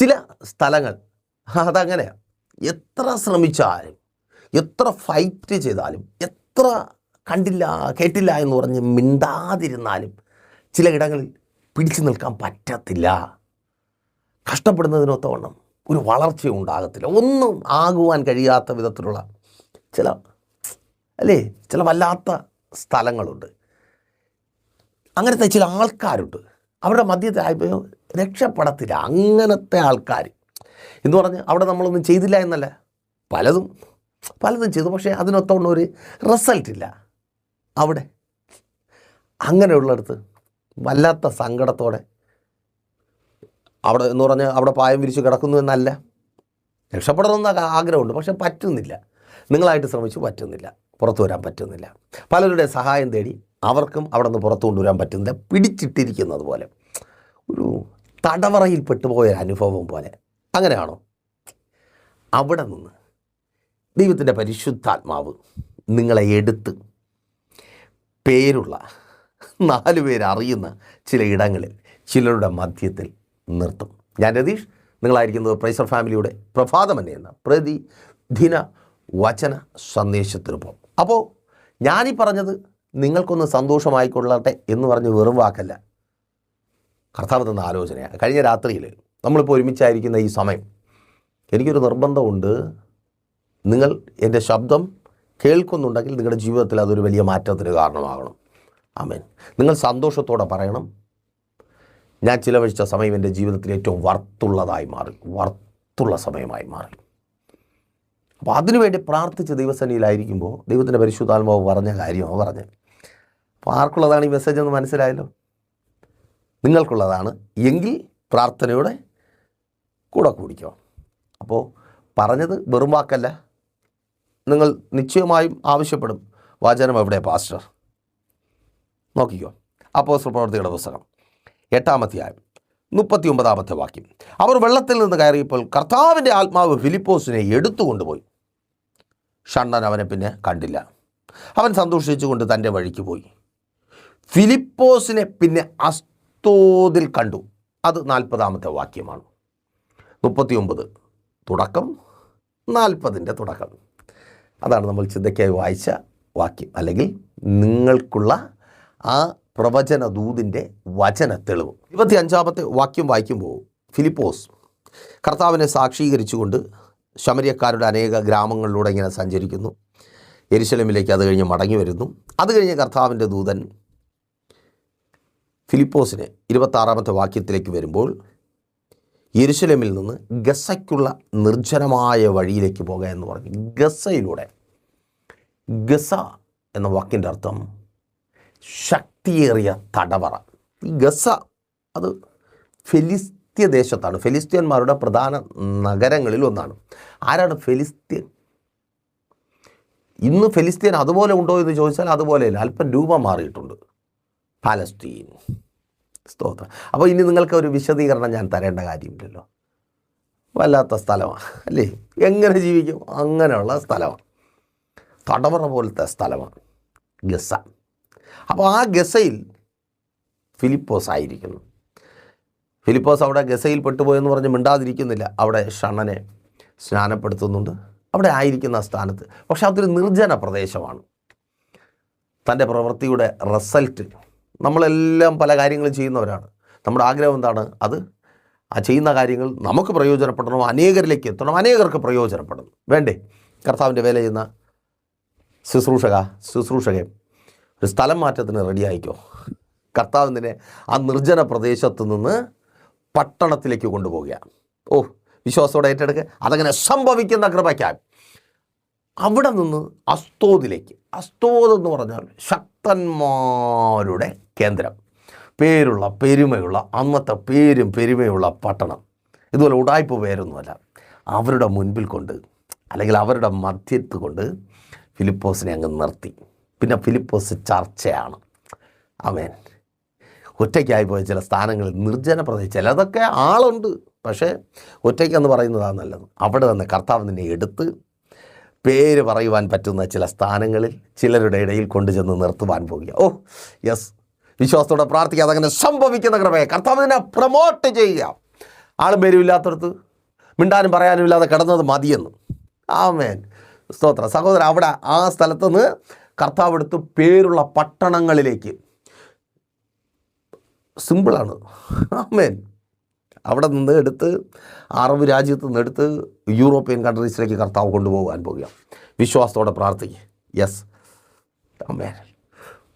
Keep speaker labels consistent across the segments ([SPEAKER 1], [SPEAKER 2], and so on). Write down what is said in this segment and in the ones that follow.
[SPEAKER 1] ചില സ്ഥലങ്ങൾ അതങ്ങനെയാണ് എത്ര ശ്രമിച്ചാലും എത്ര ഫൈറ്റ് ചെയ്താലും എത്ര കണ്ടില്ല കേട്ടില്ല എന്ന് പറഞ്ഞ് മിണ്ടാതിരുന്നാലും ചില ഇടങ്ങളിൽ പിടിച്ചു നിൽക്കാൻ പറ്റത്തില്ല. കഷ്ടപ്പെടുന്നതിനൊത്തവണ്ണം ഒരു വളർച്ചയും ഉണ്ടാകത്തില്ല. ഒന്നും ആകുവാൻ കഴിയാത്ത വിധത്തിലുള്ള ചില അല്ലേ ചില വല്ലാത്ത സ്ഥലങ്ങളുണ്ട്. അങ്ങനത്തെ ചില ആൾക്കാരുണ്ട്. അവരുടെ മദ്യത്തിലായപ്പോൾ രക്ഷപ്പെടത്തില്ല. അങ്ങനത്തെ ആൾക്കാർ. എന്ന് പറഞ്ഞ് അവിടെ നമ്മളൊന്നും ചെയ്തില്ല എന്നല്ല. പലതും പലതും ചെയ്തു. പക്ഷേ അതിനൊത്തവണ്ണം ഒരു റിസൾട്ട് ഇല്ല. അവിടെ. അങ്ങനെയുള്ളിടത്ത് വല്ലാത്ത സങ്കടത്തോടെ അവിടെ എന്ന് പറഞ്ഞാൽ അവിടെ പായം വിരിച്ച് കിടക്കുന്നു എന്നല്ല. രക്ഷപ്പെടണമെന്ന ആഗ്രഹമുണ്ട്. പക്ഷെ പറ്റുന്നില്ല. നിങ്ങളായിട്ട് ശ്രമിച്ചു പറ്റുന്നില്ല. പുറത്തു വരാൻ പറ്റുന്നില്ല. പലരുടെ സഹായം തേടി അവർക്കും അവിടെ നിന്ന് പുറത്തു കൊണ്ടുവരാൻ പറ്റുന്നില്ല പിടിച്ചിട്ടിരിക്കുന്നത് പോലെ. ഒരു തടവറയിൽ പെട്ടുപോയ അനുഭവം പോലെ. അങ്ങനെയാണോ? അവിടെ നിന്ന് ദൈവത്തിന്റെ പരിശുദ്ധാത്മാവ് നിങ്ങളെ എടുത്ത് പേരുള്ള നാലു പേരറിയുന്ന ചില ഇടങ്ങളിൽ ചിലരുടെ മധ്യത്തിൽ നിർത്തും. ഞാൻ രതീഷ് നിങ്ങളായിരിക്കുന്നത് പ്രൈസർ ഫാമിലിയുടെ പ്രഭാതമന്നെ എന്ന പ്രതി ദിന വചന സന്ദേശത്തിനൊപ്പം. അപ്പോൾ ഞാനീ പറഞ്ഞത് നിങ്ങൾക്കൊന്ന് സന്തോഷമായിക്കൊള്ളട്ടെ എന്ന് പറഞ്ഞ് വെറും വാക്കല്ല. കർത്താവ് തന്ന ആലോചനയാണ്. കഴിഞ്ഞ രാത്രിയിൽ നമ്മളിപ്പോൾ ഒരുമിച്ചായിരിക്കുന്ന ഈ സമയം എനിക്കൊരു നിർബന്ധമുണ്ട്. നിങ്ങൾ എന്റെ ശബ്ദം കേൾക്കുന്നുണ്ടെങ്കിൽ നിങ്ങളുടെ ജീവിതത്തിൽ അതൊരു വലിയ മാറ്റത്തിന് കാരണമാകണം. ആമേൻ. നിങ്ങൾ സന്തോഷത്തോടെ പറയണം. ഞാൻ ചിലവഴിച്ച സമയം എന്റെ ജീവിതത്തിൽ ഏറ്റവും വർത്തുള്ളതായി മാറി വർത്തുള്ള സമയമായി മാറി. അപ്പോൾ അതിനുവേണ്ടി പ്രാർത്ഥിച്ച് ദൈവസന്നിയിലായിരിക്കുമ്പോൾ ദൈവത്തിന്റെ പരിശുദ്ധാത്മാവ് പറഞ്ഞ കാര്യമാണ് പറഞ്ഞത് അപ്പോൾ ആർക്കുള്ളതാണ് ഈ മെസ്സേജ് എന്ന് മനസ്സിലായല്ലോ? നിങ്ങൾക്കുള്ളതാണ്. എങ്കിൽ പ്രാർത്ഥനയുടെ കൂടെ കൂടിക്കോ. അപ്പോൾ പറഞ്ഞത് വെറും വാക്കല്ല. നിങ്ങൾ നിശ്ചയമായും ആവശ്യപ്പെടും. വാചനം എവിടെ പാസ്റ്റർ? നോക്കിക്കോ. അപ്പോൾ പ്രവർത്തികളുടെ പുസ്തകം. എട്ടാമധ്യായം മുപ്പത്തി ഒമ്പതാമത്തെ വാക്യം. അവർ വെള്ളത്തിൽ നിന്ന് കയറിയപ്പോൾ കർത്താവിന്റെ ആത്മാവ് ഫിലിപ്പോസിനെ എടുത്തുകൊണ്ടുപോയി. ഷണ്ണൻ അവനെ പിന്നെ കണ്ടില്ല. അവൻ സന്തോഷിച്ചുകൊണ്ട് തന്റെ വഴിക്ക് പോയി. ഫിലിപ്പോസിനെ പിന്നെ അസ്തോതിൽ കണ്ടു. അത് നാൽപ്പതാമത്തെ വാക്യമാണ്. മുപ്പത്തി ഒമ്പത് തുടക്കം നാൽപ്പതിന്റെ തുടക്കം. അതാണ് നമ്മൾ ചിന്തയ്ക്കായി വായിച്ച വാക്യം. അല്ലെങ്കിൽ നിങ്ങൾക്കുള്ള ആ പ്രവചന ദൂതിന്റെ വചന തെളിവ്. ഇരുപത്തി അഞ്ചാമത്തെ വാക്യം വായിക്കുമ്പോൾ ഫിലിപ്പോസ് കർത്താവിനെ സാക്ഷീകരിച്ചുകൊണ്ട് ശമരിയക്കാരുടെ അനേക ഗ്രാമങ്ങളിലൂടെ ഇങ്ങനെ സഞ്ചരിക്കുന്നു. എരിശലമിലേക്ക് അത് കഴിഞ്ഞ് മടങ്ങി വരുന്നു. അത് കഴിഞ്ഞ് കർത്താവിന്റെ ദൂതൻ ഫിലിപ്പോസിനെ ഇരുപത്താറാമത്തെ വാക്യത്തിലേക്ക് വരുമ്പോൾ യരുശലമിൽ നിന്ന് ഗസയ്ക്കുള്ള നിർജനമായ വഴിയിലേക്ക് പോകുക എന്ന് പറഞ്ഞു. ഗസയിലൂടെ ഗസ എന്ന വാക്കിന്റെ അർത്ഥം ശക്തിയേറിയ തടവറ. ഈ ഗസ അത് ഫെലിസ്ത്യ ദേശത്താണ്. ഫെലിസ്ത്യന്മാരുടെ പ്രധാന നഗരങ്ങളിൽ ഒന്നാണ്. ആരാണ് ഫെലിസ്ത്യൻ? ഇന്ന് ഫെലിസ്ത്യൻ അതുപോലെ ഉണ്ടോ എന്ന് ചോദിച്ചാൽ അതുപോലെ അതുപോലെയല്ല അല്പം രൂപം മാറിയിട്ടുണ്ട്. പാലസ്തീൻ സ്തോത്രം. അപ്പോൾ ഇനി നിങ്ങൾക്ക് ഒരു വിശദീകരണം ഞാൻ തരേണ്ട കാര്യമില്ലല്ലോ. വല്ലാത്ത സ്ഥലമാണ് അല്ലേ? എങ്ങനെ ജീവിക്കും? അങ്ങനെയുള്ള സ്ഥലമാണ്. തടവറ പോലത്തെ സ്ഥലമാണ് ഗസ അപ്പോൾ ആ ഗസയിൽ ഫിലിപ്പോസ് ആയിരിക്കുന്നു. ഫിലിപ്പോസ് അവിടെ ഗസയിൽ പെട്ടുപോയെന്ന് പറഞ്ഞ് മിണ്ടാതിരിക്കുന്നില്ല. അവിടെ ഷണനെ സ്നാനപ്പെടുത്തുന്നുണ്ട്. അവിടെ ആയിരിക്കുന്ന സ്ഥാനത്ത്. പക്ഷെ അതൊരു നിർജന പ്രദേശമാണ്. തന്റെ പ്രവൃത്തിയുടെ റിസൾട്ട് നമ്മളെല്ലാം പല കാര്യങ്ങളും ചെയ്യുന്നവരാണ്. നമ്മുടെ ആഗ്രഹം എന്താണ്? അത് ആ ചെയ്യുന്ന കാര്യങ്ങൾ നമുക്ക് പ്രയോജനപ്പെടണം? അനേകരിലേക്ക് എത്തണം. അനേകർക്ക് പ്രയോജനപ്പെടണം. വേണ്ടേ? കർത്താവിന്റെ വേല ചെയ്യുന്ന ശുശ്രൂഷക ശുശ്രൂഷകൻ ഒരു സ്ഥലം മാറ്റത്തിന് റെഡിയായിക്കോ കർത്താവ് നിന്നെ ആ നിർജന പ്രദേശത്ത് നിന്ന് പട്ടണത്തിലേക്ക് കൊണ്ടുപോവുകയാണ്. ഓ വിശ്വാസത്തോടെ ഏറ്റെടുക്കുക അതങ്ങനെ സംഭവിക്കുന്ന കൃപയ്ക്കാൻ അവിടെ നിന്ന് അസ്തോദിലേക്ക് അസ്തോദ് എന്ന് പറഞ്ഞാൽ ശക്തന്മാരുടെ കേന്ദ്രം. പേരുള്ള പെരുമയുള്ള അന്നത്തെ പേരും പെരുമയുള്ള പട്ടണം. ഇതുപോലെ ഉടായ്പ പേരൊന്നുമല്ല. അവരുടെ മുൻപിൽ കൊണ്ട് അല്ലെങ്കിൽ അവരുടെ മധ്യത്ത് കൊണ്ട് ഫിലിപ്പോസിനെ അങ്ങ് നിർത്തി. പിന്നെ ഫിലിപ്പോസ് ചർച്ചയാണ്. അവൻ ഒറ്റയ്ക്കായി പോയ ചില സ്ഥാനങ്ങളിൽ നിർജന പ്രദേശം ചിലതൊക്കെ ആളുണ്ട്. പക്ഷേ ഒറ്റയ്ക്കെന്ന് പറയുന്നതാണ് നല്ലത്. അവിടെ തന്നെ കർത്താവ് നിന്നെ എടുത്ത് പേര് പറയുവാൻ പറ്റുന്ന ചില സ്ഥാനങ്ങളിൽ ചിലരുടെ ഇടയിൽ കൊണ്ടുചെന്ന് നിർത്തുവാൻ പോകുക. Oh yes. വിശ്വാസത്തോടെ പ്രാർത്ഥിക്കുക അതങ്ങനെ സംഭവിക്കുന്ന കൃപയെ കർത്താവ് നിന്നെ പ്രൊമോട്ട് ചെയ്യുക. ആളും പേരും ഇല്ലാത്തടത്ത് മിണ്ടാനും പറയാനും ഇല്ലാതെ കിടന്നത് മതിയെന്ന്. ആമേൻ. സ്തോത്ര. സഹോദരൻ അവിടെ ആ സ്ഥലത്ത് നിന്ന് കർത്താവ് എടുത്ത് പേരുള്ള പട്ടണങ്ങളിലേക്ക്. സിമ്പിളാണ് ആമേൻ. അവിടെ നിന്ന് എടുത്ത് അറബ് രാജ്യത്ത് നിന്ന് എടുത്ത് യൂറോപ്യൻ കൺട്രീസിലേക്ക് കർത്താവ് കൊണ്ടുപോകാൻ പോകുക. വിശ്വാസത്തോടെ പ്രാർത്ഥിക്കുക യെസ് ആമേൻ.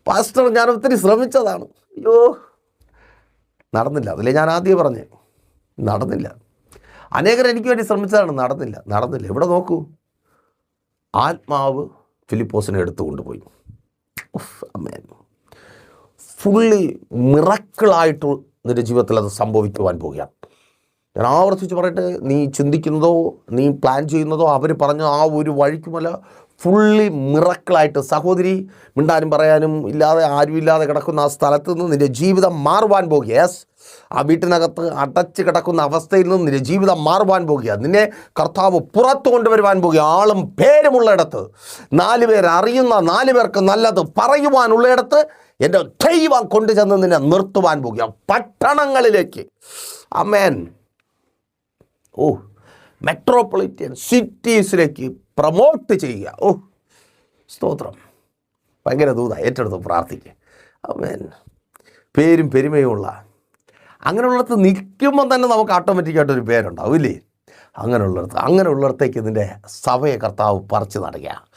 [SPEAKER 1] പാസ്റ്റർ ഞാൻ ഒത്തിരി ശ്രമിച്ചതാണ്. അയ്യോ. നടന്നില്ല. അതല്ലേ ഞാൻ ആദ്യം പറഞ്ഞു. നടന്നില്ല. അനേകർ എനിക്ക് വേണ്ടി ശ്രമിച്ചതാണ്. നടന്നില്ല. നടന്നില്ല. ഇവിടെ നോക്കൂ? ആത്മാവ് ഫിലിപ്പോസിനെ എടുത്തു കൊണ്ടുപോയി. ഫുള്ളി മിറക്കിളായിട്ട് നിന്റെ ജീവിതത്തിൽ അത് സംഭവിക്കുവാൻ പോവുകയാണ്. ഞാൻ ആവർത്തിച്ച് പറയട്ടെ നീ ചിന്തിക്കുന്നതോ നീ പ്ലാൻ ചെയ്യുന്നതോ അവർ പറഞ്ഞ ആ ഒരു വഴിക്കുമല്ല ഫുള്ളി മിറക്കിളായിട്ട് സഹോദരി മിണ്ടാനും പറയാനും ഇല്ലാതെ ആരും ഇല്ലാതെ കിടക്കുന്ന ആ സ്ഥലത്ത് നിന്ന് നിന്റെ ജീവിതം മാറുവാൻ പോകുക. യെസ് ആ വീട്ടിനകത്ത് അടച്ച് കിടക്കുന്ന അവസ്ഥയിൽ നിന്ന് നിന്റെ ജീവിതം മാറുവാൻ പോകുക. നിന്നെ കർത്താവ് പുറത്തു കൊണ്ടുവരുവാൻ പോകുക. ആളും പേരുമുള്ളിടത്ത് നാല് പേർ അറിയുന്ന നാല് പേർക്ക് നല്ലത് പറയുവാനുള്ളിടത്ത് എന്റെ ദൈവം കൊണ്ടുചെന്ന് നിന്നെ നിർത്തുവാൻ പോകുക. പട്ടണങ്ങളിലേക്ക്. അമേൻ ഓ മെട്രോപൊളിറ്റൻ സിറ്റീസിലേക്ക് പ്രൊമോട്ട് ചെയ്യുക. ഓ സ്തോത്രം. ഭയങ്കര ദൂത ഏറ്റെടുത്ത് പ്രാർത്ഥിക്കുക അമേൻ പേരും പെരുമയുമുള്ള. അങ്ങനെയുള്ളിടത്ത് നിൽക്കുമ്പോൾ തന്നെ നമുക്ക് ഓട്ടോമാറ്റിക്കായിട്ടൊരു പേരുണ്ടാവും ഇല്ലേ? അങ്ങനെയുള്ളിടത്ത് അങ്ങനെയുള്ളിടത്തേക്ക് ഇതിന്റെ സഭയെ കർത്താവ് പറിച്ചു നടുക.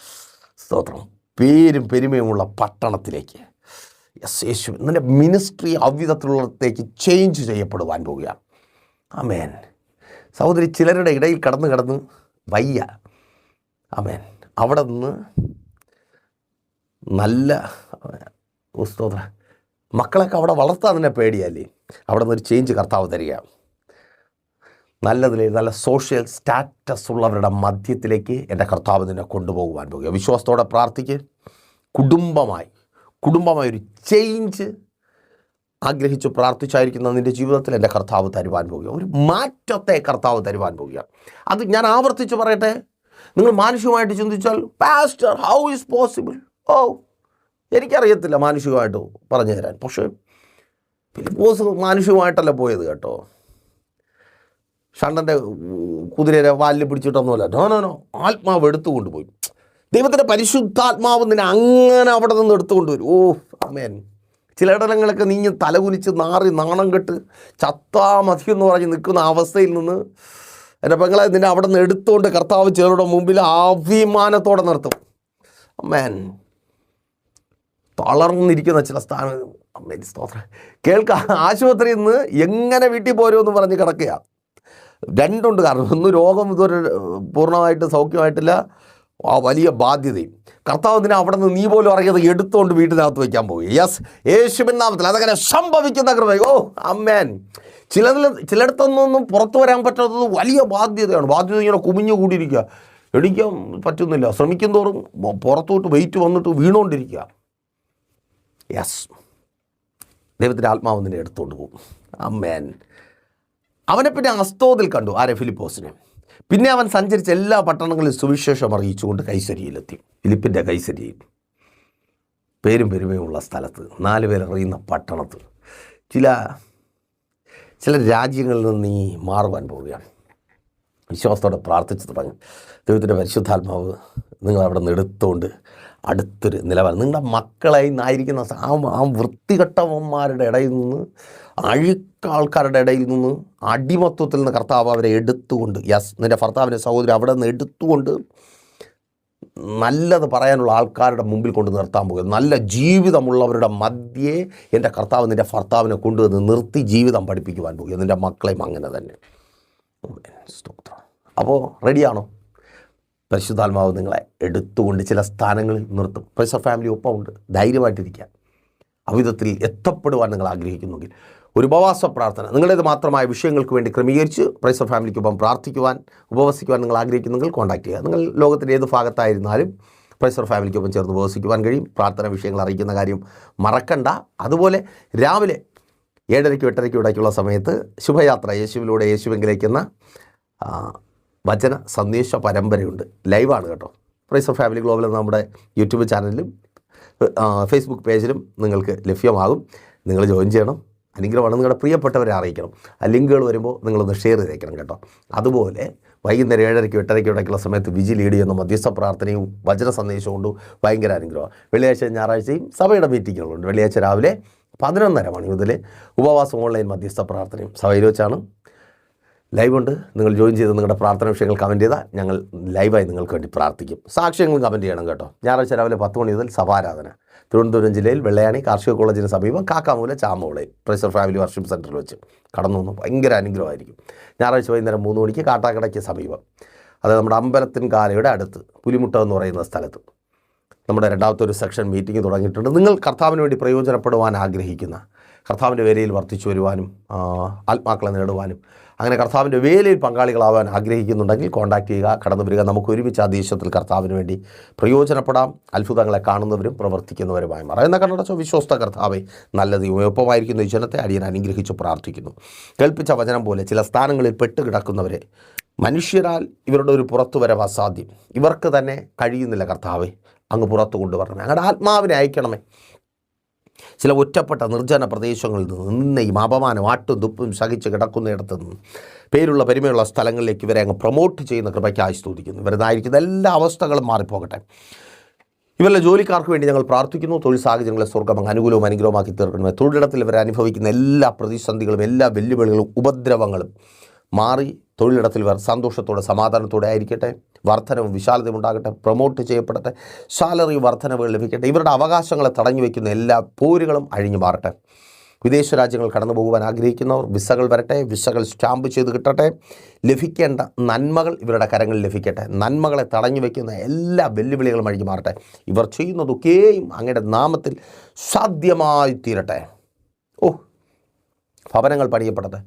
[SPEAKER 1] സ്തോത്രം. പേരും പെരുമയുമുള്ള പട്ടണത്തിലേക്ക്. യെസ് യേശു നിന്റെ മിനിസ്ട്രി അവിധത്തിലുള്ളടത്തേക്ക് ചേഞ്ച് ചെയ്യപ്പെടുവാൻ പോവുകയാണ് ആമേൻ. സഹോദരി ചിലരുടെ ഇടയിൽ കടന്ന് കടന്ന് വയ്യ. ആമേൻ. അവിടെ നിന്ന് നല്ല സ്തോത്ര. മക്കളൊക്കെ അവിടെ വളർത്താൻ തന്നെ പേടിയല്ലേ? അവിടെ നിന്ന് ഒരു ചേഞ്ച് കർത്താവ് തരിക. നല്ലതിലേ നല്ല സോഷ്യൽ സ്റ്റാറ്റസ് ഉള്ളവരുടെ മധ്യത്തിലേക്ക് എന്റെ കർത്താവ് നിന്നെ കൊണ്ടുപോകുവാൻ പോകുക. വിശ്വാസത്തോടെ പ്രാർത്ഥിക്ക്. കുടുംബമായി കുടുംബമായി ഒരു ചേഞ്ച് ആഗ്രഹിച്ച് പ്രാർത്ഥിച്ചായിരിക്കുന്ന നിന്റെ ജീവിതത്തിൽ എന്റെ കർത്താവ് തരുവാൻ പോകുക. ഒരു മാറ്റത്തെ കർത്താവ് തരുവാൻ പോകുക. അത് ഞാൻ ആവർത്തിച്ച് പറയട്ടെ? നിങ്ങൾ മാനുഷികമായിട്ട് ചിന്തിച്ചാൽ പാസ്റ്റർ ഹൗ ഈസ് പോസിബിൾ ഓ എനിക്കറിയത്തില്ല മാനുഷികമായിട്ട് പറഞ്ഞു തരാൻ. പക്ഷേ ഫിലിപ്പോസ് മാനുഷികമായിട്ടല്ല പോയത് കേട്ടോ. ഷണ്ടന്റെ കുതിരയെ വാലിൽ പിടിച്ചിട്ടൊന്നുമല്ല. നോ നോ നോ ആത്മാവ് എടുത്തു കൊണ്ടുപോയി. ദൈവത്തിന്റെ പരിശുദ്ധാത്മാവ് നിന്നെ അങ്ങനെ അവിടെ നിന്ന് എടുത്തുകൊണ്ട് വരും ഓ അമേൻ ചിലയിടങ്ങളൊക്കെ നീഞ്ഞ് തലകുനിച്ച് നാറി നാണം കെട്ട് ചത്താ മതി എന്ന് പറഞ്ഞ് നിൽക്കുന്ന അവസ്ഥയിൽ നിന്ന് എന്റെ പെങ്ങളെ നിന്നെ അവിടെ നിന്ന് എടുത്തുകൊണ്ട് കർത്താവ് ചിലരുടെ മുമ്പിൽ അഭിമാനത്തോടെ നിർത്തും അമ്മേൻ. തളർന്നിരിക്കുന്ന ചില സ്ഥാനം. അമ്മേൻ സ്തോത്രം. കേൾക്ക ആശുപത്രിയിൽ നിന്ന് എങ്ങനെ വീട്ടിൽ എന്ന് പറഞ്ഞ് കിടക്കുക രണ്ടുണ്ട് കാരണം ഒന്ന് രോഗം ഇതുവരെ പൂർണമായിട്ട് സൗഖ്യമായിട്ടില്ല. ആ വലിയ ബാധ്യതയും. കർത്താവ് ഇതിനെ അവിടെ നിന്ന് നീ പോലും അറിയാതെ എടുത്തുകൊണ്ട് വീട്ടിനകത്ത് വയ്ക്കാൻ പോകും യെസ് യേശുവിൻ നാമത്തിൽ അതങ്ങനെ സംഭവിക്കുന്ന കൃപ ഓ അമ്മേൻ ചിലതിൽ ചിലയിടത്തുനിന്നൊന്നും പുറത്തു വരാൻ പറ്റാത്തത് വലിയ ബാധ്യതയാണ്. ബാധ്യത ഇങ്ങനെ കുമിഞ്ഞു കൂടിയിരിക്കുക. എടിക്കാൻ പറ്റുന്നില്ല. ശ്രമിക്കും തോറും പുറത്തോട്ട് വെയിറ്റ് വന്നിട്ട് വീണുകൊണ്ടിരിക്കുക യെസ് ദൈവത്തിന്റെ ആത്മാവ് നിന്നെ എടുത്തുകൊണ്ട് പോകും. അമ്മേൻ അവനെ പിന്നെ അസ്തോതിൽ കണ്ടു. ആരെ? ഫിലിപ്പോസിനെ. പിന്നെ അവൻ സഞ്ചരിച്ച എല്ലാ പട്ടണങ്ങളിലും സുവിശേഷം അറിയിച്ചുകൊണ്ട് കൈസരിയിലെത്തി ഫിലിപ്പിന്റെ കൈസരിയിൽ പേരും പെരുമയുമുള്ള സ്ഥലത്ത് നാല് പേരറിയുന്ന പട്ടണത്ത്. ചില ചില രാജ്യങ്ങളിൽ നിന്ന് നീ മാറുവാൻ പോവുകയാണ്. വിശ്വാസത്തോടെ പ്രാർത്ഥിച്ചു തുടങ്ങി. ദൈവത്തിന്റെ പരിശുദ്ധാത്മാവ് നിങ്ങൾ അവിടെ നിന്ന് എടുത്തുകൊണ്ട് അടുത്തൊരു നിലവാരം. നിങ്ങളുടെ മക്കളായി ഇന്നായിരിക്കുന്ന ആ ആ വൃത്തികെട്ടവന്മാരുടെ ഇടയിൽ നിന്ന് അഴുക്ക ആൾക്കാരുടെ ഇടയിൽ നിന്ന് അടിമത്വത്തിൽ നിന്ന് കർത്താവ് അവരെ എടുത്തുകൊണ്ട് യസ് നിന്റെ ഭർത്താവിന്റെ സഹോദരി അവിടെ നിന്ന് എടുത്തുകൊണ്ട് നല്ലത് പറയാനുള്ള ആൾക്കാരുടെ മുമ്പിൽ കൊണ്ട് നിർത്താൻ പോകുക നല്ല ജീവിതമുള്ളവരുടെ മധ്യേ എന്റെ കർത്താവ് നിന്റെ ഭർത്താവിനെ കൊണ്ടുവന്ന് നിർത്തി ജീവിതം പഠിപ്പിക്കുവാൻ പോകുക നിന്റെ മക്കളെയും അങ്ങനെ തന്നെ. അപ്പോൾ റെഡിയാണോ പരിശുദ്ധാത്മാവ് നിങ്ങളെ എടുത്തുകൊണ്ട് ചില സ്ഥാനങ്ങളിൽ നിർത്തും. പ്രസ ഫാമിലി ഒപ്പമുണ്ട്. ധൈര്യമായിട്ടിരിക്കുക. അവിധത്തിൽ എത്തപ്പെടുവാൻ നിങ്ങൾ ആഗ്രഹിക്കുന്നെങ്കിൽ ഒരു ഉപവാസ പ്രാർത്ഥന. നിങ്ങളുടേത് മാത്രമായ വിഷയങ്ങൾക്ക് വേണ്ടി ക്രമീകരിച്ച് പ്രൈസർ ഫാമിലിക്കൊപ്പം പ്രാർത്ഥിക്കുവാൻ ഉപവസിക്കുവാൻ നിങ്ങൾ ആഗ്രഹിക്കുന്നെങ്കിൽ കോൺടാക്ട് ചെയ്യുക. നിങ്ങൾ ലോകത്തിന്റെ ഏത് ഭാഗത്തായിരുന്നാലും പ്രൈസർ ഫാമിലിക്കൊപ്പം ചേർന്ന് ഉപവസിക്കുവാൻ കഴിയും. പ്രാർത്ഥന വിഷയങ്ങൾ അറിയിക്കുന്ന കാര്യം മറക്കണ്ട. അതുപോലെ രാവിലെ ഏഴരയ്ക്കും എട്ടരയ്ക്കും ഇടയ്ക്കുള്ള സമയത്ത് ശുഭയാത്ര. യേശുവിലൂടെ യേശുവെങ്കിലേക്കെന്ന വചന സന്ദേശ പരമ്പരയുണ്ട്. ലൈവാണ് കേട്ടോ. പ്രൈസ് ഓഫ് ഫാമിലി ഗ്ലോബൽ എന്ന നമ്മുടെ യൂട്യൂബ് ചാനലിലും ഫേസ്ബുക്ക് പേജിലും നിങ്ങൾക്ക് ലഭ്യമാകും. നിങ്ങൾ ജോയിൻ ചെയ്യണം. അനുഗ്രഹമാണ് നിങ്ങളുടെ പ്രിയപ്പെട്ടവരെ അറിയിക്കണം. ആ ലിങ്കുകൾ വരുമ്പോൾ നിങ്ങളൊന്ന് ഷെയർ ചെയ്തേക്കണം കേട്ടോ. അതുപോലെ വൈകുന്നേരം ഏഴരയ്ക്കും എട്ടരയ്ക്കും ഇടയ്ക്കുള്ള സമയത്ത് വിജി ലീഡ് ചെയ്യുന്ന മധ്യസ്ഥ പ്രാർത്ഥനയും വചന സന്ദേശവും കൊണ്ട് ഭയങ്കര അനുഗ്രഹം വെള്ളിയാഴ്ച ഞായറാഴ്ചയും സഭയുടെ മീറ്റിങ്ങുകളുണ്ട് വെള്ളിയാഴ്ച രാവിലെ പതിനൊന്നര മണി മുതൽ ഉപവാസം ഓൺലൈൻ മധ്യസ്ഥ പ്രാർത്ഥനയും സഭയിൽ വെച്ചാണ് ലൈവ് ഉണ്ട് നിങ്ങൾ ജോയിൻ ചെയ്ത് നിങ്ങളുടെ പ്രാർത്ഥന വിഷയങ്ങൾ കമന്റ് ചെയ്താൽ ഞങ്ങൾ ലൈവായി നിങ്ങൾക്ക് വേണ്ടി പ്രാർത്ഥിക്കും. സാക്ഷ്യങ്ങളും കമന്റ് ചെയ്യണം കേട്ടോ. ഞായറാഴ്ച രാവിലെ പത്ത് മണി മുതൽ സഭാരാധന. തിരുവനന്തപുരം ജില്ലയിൽ വെള്ളയാണി കാർഷിക കോളേജിന് സമീപം കാക്കാമൂല ചാമോളയിൽ പ്രൈസർ ഫാമിലി വർഷിപ്പ് സെന്ററിൽ വെച്ച്. കടന്നു വന്നു. ഭയങ്കര അനുഗ്രഹമായിരിക്കും. ഞായറാഴ്ച വൈകുന്നേരം മൂന്ന് മണിക്ക് കാട്ടാക്കടയ്ക്ക് സമീപം. അത് നമ്മുടെ അമ്പലത്തിൻ കാലയുടെ അടുത്ത് പുലിമുട്ട എന്ന് പറയുന്ന സ്ഥലത്ത്. നമ്മുടെ രണ്ടാമത്തെ ഒരു സെക്ഷൻ മീറ്റിംഗ് തുടങ്ങിയിട്ടുണ്ട്. നിങ്ങൾ കർത്താവിന് വേണ്ടി പ്രയോജനപ്പെടുവാൻ ആഗ്രഹിക്കുന്ന കർത്താവിന്റെ വേലയിൽ വർദ്ധിച്ചു വരുവാനും ആത്മാക്കളെ നേടുവാനും അങ്ങനെ കർത്താവിന്റെ വേലയിൽ പങ്കാളികളാവാൻ ആഗ്രഹിക്കുന്നുണ്ടെങ്കിൽ കോൺടാക്ട് ചെയ്യുക കടന്നു വരിക. നമുക്ക് ഒരുമിച്ച് ആ ദേശത്തിൽ കർത്താവിന് വേണ്ടി പ്രയോജനപ്പെടാം. അത്ഭുതങ്ങളെ കാണുന്നവരും പ്രവർത്തിക്കുന്നവരുമായി മാറാം. എന്ന കണ്ണടച്ചോ വിശ്വസ്ത കർത്താവെ നല്ല ദൈവം ഈ ജനത്തെ അടിയൻ അനുഗ്രഹിച്ച് പ്രാർത്ഥിക്കുന്നു. കേൾപ്പിച്ച വചനം പോലെ ചില സ്ഥാനങ്ങളിൽ പെട്ടുകിടക്കുന്നവരെ മനുഷ്യരാൽ ഇവരുടെ ഒരു പുറത്തു വരവ് അസാധ്യം ഇവർക്ക് തന്നെ കഴിയുന്നില്ല കർത്താവെ അങ്ങ് പുറത്തു കൊണ്ടുവരണമേ. അങ്ങയുടെ ആത്മാവിനെ അയക്കണമേ. ചില ഒറ്റപ്പെട്ട നിർജന പ്രദേശങ്ങളിൽ നിന്ന് നിന്നെയും അപമാനം ആട്ടും തുപ്പും സഹിച്ച് കിടക്കുന്നിടത്ത് നിന്ന് പേരുള്ള പെരുമയുള്ള സ്ഥലങ്ങളിലേക്ക് ഇവരെ അങ്ങ് പ്രൊമോട്ട് ചെയ്യുന്ന കൃപയ്ക്കായി സ്തുതിക്കുന്നു. ഇവരുതായിരിക്കുന്ന എല്ലാ അവസ്ഥകളും മാറിപ്പോകട്ടെ. ഇവരുടെ ജോലിക്കാർക്ക് വേണ്ടി ഞങ്ങൾ പ്രാർത്ഥിക്കുന്നു. തൊഴിൽ സാഹചര്യങ്ങളെ സ്വർഗം അനുകൂലവും അനുഗ്രഹമാക്കി തീർക്കണമേ. തൊഴിലിടത്തിൽ ഇവർ അനുഭവിക്കുന്ന എല്ലാ പ്രതിസന്ധികളും എല്ലാ വെല്ലുവിളികളും ഉപദ്രവങ്ങളും മാറി തൊഴിലിടത്തിൽ ഇവർ സന്തോഷത്തോടെ സമാധാനത്തോടെ ആയിരിക്കട്ടെ. വർധനവും വിശാലതയും ഉണ്ടാകട്ടെ പ്രൊമോട്ട് ചെയ്യപ്പെടട്ടെ സാലറി വർധനവുകൾ ലഭിക്കട്ടെ ഇവരുടെ അവകാശങ്ങളെ തടഞ്ഞു വയ്ക്കുന്ന എല്ലാ പോരുകളും അഴിഞ്ഞു മാറട്ടെ. വിദേശ രാജ്യങ്ങൾ കടന്നു പോകുവാൻ ആഗ്രഹിക്കുന്നവർ വിസകൾ വരട്ടെ വിസകൾ സ്റ്റാമ്പ് ചെയ്ത് കിട്ടട്ടെ. ലഭിക്കേണ്ട നന്മകൾ ഇവരുടെ കരങ്ങളിൽ ലഭിക്കട്ടെ. നന്മകളെ തടഞ്ഞു വയ്ക്കുന്ന എല്ലാ വെല്ലുവിളികളും അഴിഞ്ഞു മാറട്ടെ. ഇവർ ചെയ്യുന്നതൊക്കെയും അങ്ങയുടെ നാമത്തിൽ സാധ്യമായി തീരട്ടെ. ഓ ഭവനങ്ങൾ പണിയപ്പെടട്ടെ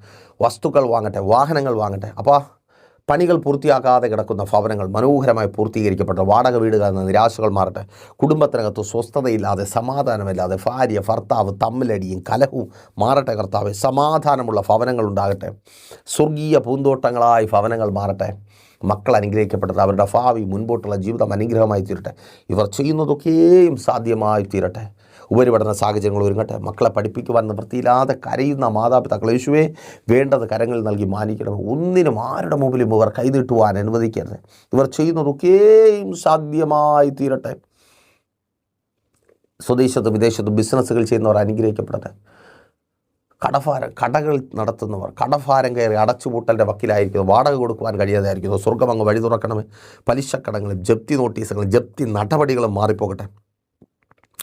[SPEAKER 1] വസ്തുക്കൾ വാങ്ങട്ടെ വാഹനങ്ങൾ വാങ്ങട്ടെ. അപ്പോൾ പണികൾ പൂർത്തിയാക്കാതെ കിടക്കുന്ന ഭവനങ്ങൾ മനോഹരമായി പൂർത്തീകരിക്കപ്പെട്ട വാടക വീടുകൾ എന്ന നിരാശകൾ മാറട്ടെ. കുടുംബത്തിനകത്ത് സ്വസ്ഥതയില്ലാതെ സമാധാനമില്ലാതെ ഭാര്യ ഭർത്താവ് തമ്മിലടിയും കലഹവും മാറട്ടെ കർത്താവ്. സമാധാനമുള്ള ഭവനങ്ങൾ ഉണ്ടാകട്ടെ. സ്വർഗീയ പൂന്തോട്ടങ്ങളായി ഭവനങ്ങൾ മാറട്ടെ. മക്കൾ അനുഗ്രഹിക്കപ്പെട്ടത് അവരുടെ ഭാവി മുൻപോട്ടുള്ള ജീവിതം അനുഗ്രഹമായി തീരട്ടെ. ഇവർ ചെയ്യുന്നതൊക്കെയും സാധ്യമായി തീരട്ടെ ഉപരിപഠന സാഹചര്യങ്ങൾ ഒരുങ്ങട്ടെ. മക്കളെ പഠിപ്പിക്കുവാൻ നിവൃത്തിയില്ലാതെ കരയുന്ന മാതാപിതാക്കൾ യേശുവേ വേണ്ടത് കരങ്ങൾ നൽകി മാനിക്കണം. ഒന്നിനും ആരുടെ മുമ്പിലും ഇവർ കൈനീട്ടുവാൻ അനുവദിക്കരുത്. ഇവർ ചെയ്യുന്നതൊക്കെയും സാധ്യമായി തീരട്ടെ. സ്വദേശത്തും വിദേശത്തും ബിസിനസ്സുകൾ ചെയ്യുന്നവർ അനുഗ്രഹിക്കപ്പെടട്ടെ. കടഭാരം കടകൾ നടത്തുന്നവർ കടഭാരം കയറി അടച്ചുപൂട്ടലിന്റെ വക്കിലായിരിക്കുന്നു. വാടക കൊടുക്കുവാൻ കഴിയാതായിരിക്കുന്നു. സ്വർഗം അങ്ങ് വഴി തുറക്കണമേ പലിശക്കടങ്ങളും ജപ്തി നോട്ടീസുകളും ജപ്തി നടപടികളും മാറിപ്പോകട്ടെ.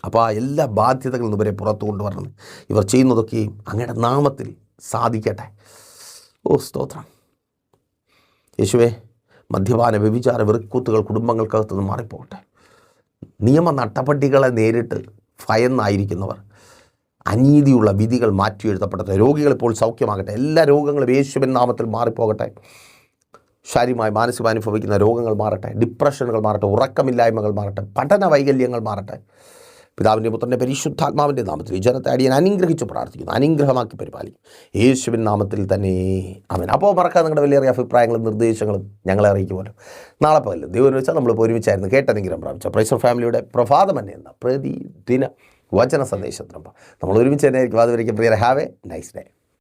[SPEAKER 1] അപ്പോൾ ആ എല്ലാ ബാധ്യതകളും ഇവരെ പുറത്തു കൊണ്ടുവരണം. ഇവർ ചെയ്യുന്നതൊക്കെയും അങ്ങയുടെ നാമത്തിൽ സാധിക്കട്ടെ. ഓ സ്തോത്രം. യേശുവേ മദ്യപാന വ്യഭിചാര വെറുക്കൂത്തുകൾ കുടുംബങ്ങൾക്കകത്ത് നിന്ന് മാറിപ്പോകട്ടെ. നിയമ നട്ടപ്പട്ടികളെ നേരിട്ട് ഭയന്നായിരിക്കുന്നവർ അനീതിയുള്ള വിധികൾ മാറ്റിയെഴുതപ്പെടട്ടെ. രോഗികൾ ഇപ്പോൾ സൗഖ്യമാകട്ടെ. എല്ലാ രോഗങ്ങളും യേശുവിൻ നാമത്തിൽ മാറിപ്പോകട്ടെ. ശാരീരമായി മാനസികമായി അനുഭവിക്കുന്ന രോഗങ്ങൾ മാറട്ടെ. ഡിപ്രഷനുകൾ മാറട്ടെ. ഉറക്കമില്ലായ്മകൾ മാറട്ടെ. പഠന വൈകല്യങ്ങൾ മാറട്ടെ. പിതാവിന്റെ പുത്രന്റെ പരിശുദ്ധാത്മാവിന്റെ നാമത്തിൽ ഈ ജനത്തെ അടിയൻ അനുഗ്രഹിച്ച് പ്രാർത്ഥിക്കുന്നു. അനുഗ്രഹമാക്കി പരിപാലിക്കും. യേശുവിൻ നാമത്തിൽ തന്നെ. അവൻ അപ്പോൾ മറക്കാൻ നിങ്ങളുടെ വലിയ അഭിപ്രായങ്ങളും നിർദ്ദേശങ്ങളും ഞങ്ങളെ അറിയിക്കുമല്ലോ നാളെ പകൽ ദൈവം വെച്ചാൽ നമ്മൾ ഒരുമിച്ചായിരുന്നു കേട്ടനുഗ്രഹം പ്രാപിച്ച പ്രൈസർ ഫാമിലിയുടെ പ്രഭാതം തന്നെ എന്ന പ്രതിദിന വചന സന്ദേശത്തിനൊപ്പം. നമ്മൾ ഒരുമിച്ച് തന്നെ ആയിരിക്കും അതുവരേക്കും പ്രിയർ ഹാവ് എ നൈസ് ഡേ